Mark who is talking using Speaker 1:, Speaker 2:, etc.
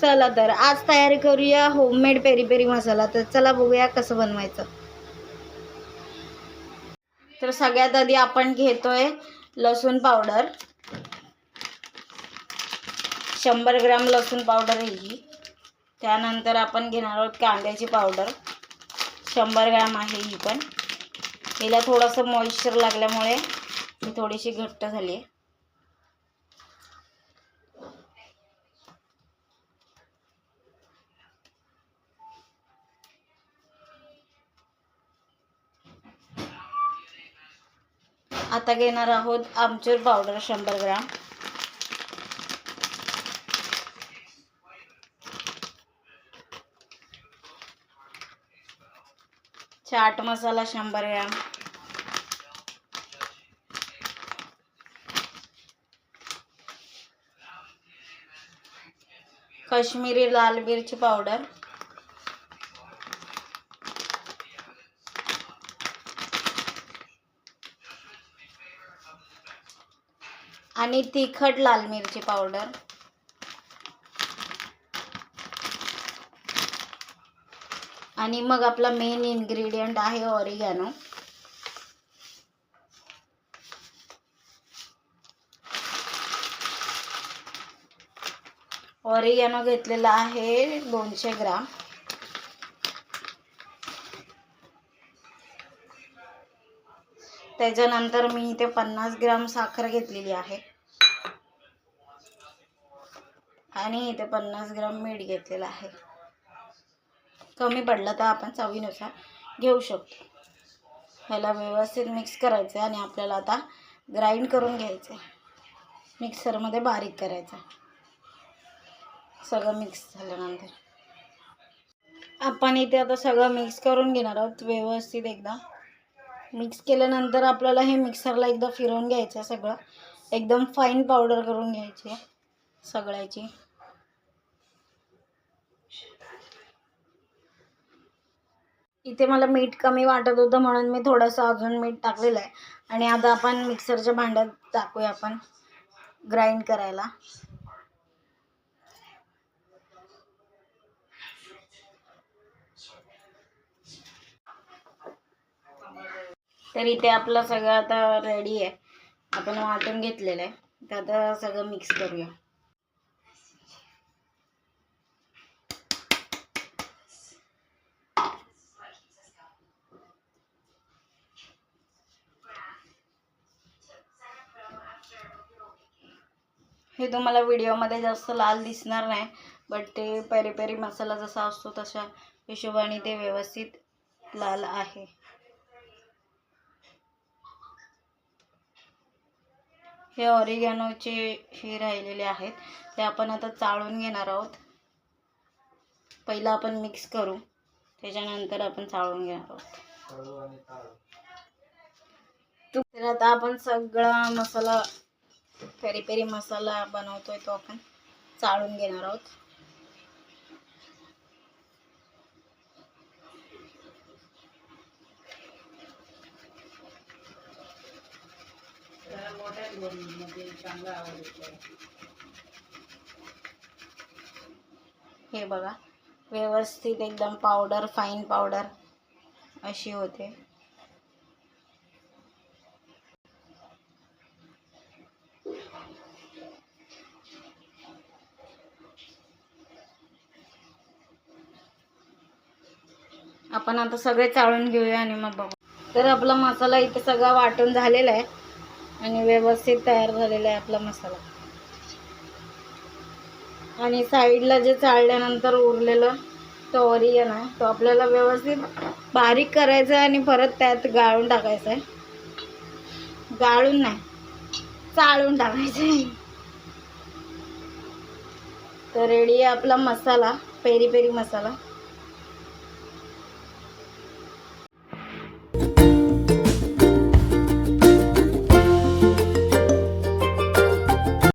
Speaker 1: चला तर आज तयारी करूया होममेड पेरी पेरी मसाला तर चला बघूया कसं बनवायचं. तर सगळ्यात आधी आपण घेतोय लसूण पावडर. शंभर ग्राम लसूण पावडर आहे ही. त्यानंतर आपण घेणार आहोत कांद्याची पावडर. शंभर ग्राम आहे ही पण. हिला थोडंसं मॉइश्चर लागल्यामुळे ही थोडीशी घट्ट झाली आहे. आता घेणार आहोत आमचूर पावडर शंभर ग्राम. चाट मसाला शंभर ग्राम. कश्मीरी लाल मिरची पावडर. आणि तिखट लाल मिरची पावडर. आणि मग आपला मेन इन्ग्रेडियंट आहे ऑरिगॅनो ऑरिगॅनो घेतलेला आहे दोनशे ग्राम. त्याच्यानंतर मी इथे पन्नास ग्राम साखर घेतलेली आहे. आणि इथे पन्नास ग्राम मीठ घेतलेलं आहे. कमी पडलं तर आपण चवीनुसार घेऊ शकतो. ह्याला व्यवस्थित मिक्स करायचं आहे आणि आपल्याला आता ग्राइंड करून घ्यायचं आहे. मिक्सरमध्ये बारीक करायचं सगळं मिक्स झाल्यानंतर. आपण इथे आता सगळं मिक्स करून घेणार आहोत. व्यवस्थित एकदा मिक्स केल्यानंतर आपल्याला हे मिक्सरला एकदा फिरवून घ्यायचं आहे सगळं. एकदम फाईन पावडर करून घ्यायची आहे सगळ्याची. इथे मला मीठ कमी वाटत होतं म्हणून मी थोडंसं अजून मीठ टाकलेलं आहे. आणि आता आपण मिक्सरच्या भांड्यात टाकूया आपण. ग्राइंड करायला. तर इथे आपलं सगळं आता रेडी आहे. आपण वाटून घेतलेलं आहे. तर आता सगळं मिक्स करूया. हे तुम्हाला व्हिडिओमध्ये जास्त लाल दिसणार नाही बट ते पेरी पेरी मसाला जसा असतो तशा हिशोबाने ते व्यवस्थित लाल आहे. हे ऑरिगॅनोचे हे राहिलेले आहेत. ते आपण आता चाळून घेणार आहोत. पहिला आपण मिक्स करू. त्याच्यानंतर आपण चाळून घेणार आहोत. तर आता आपण सगळा मसाला पेरी पेरी मसाला बनवतोय तो आपण चाळून घेणार आहोत. हे बघा. व्यवस्थित एकदम पावडर फाईन पावडर अशी होते. आपण आता सगळे चाळून घेऊया आणि मग बघू. तर आपला मसाला इथे सगळा वाटून झालेला आहे. आणि व्यवस्थित तयार झालेला आहे आपला मसाला. आणि साईडला जे चाळल्यानंतर उरलेलं तो ओरियन आहे तो आपल्याला व्यवस्थित बारीक करायचा आहे आणि परत त्यात गाळून टाकायचं आहे. गाळून नाही चाळून टाकायचं आहे. तर रेडी आहे आपला मसाला पेरी पेरी मसाला.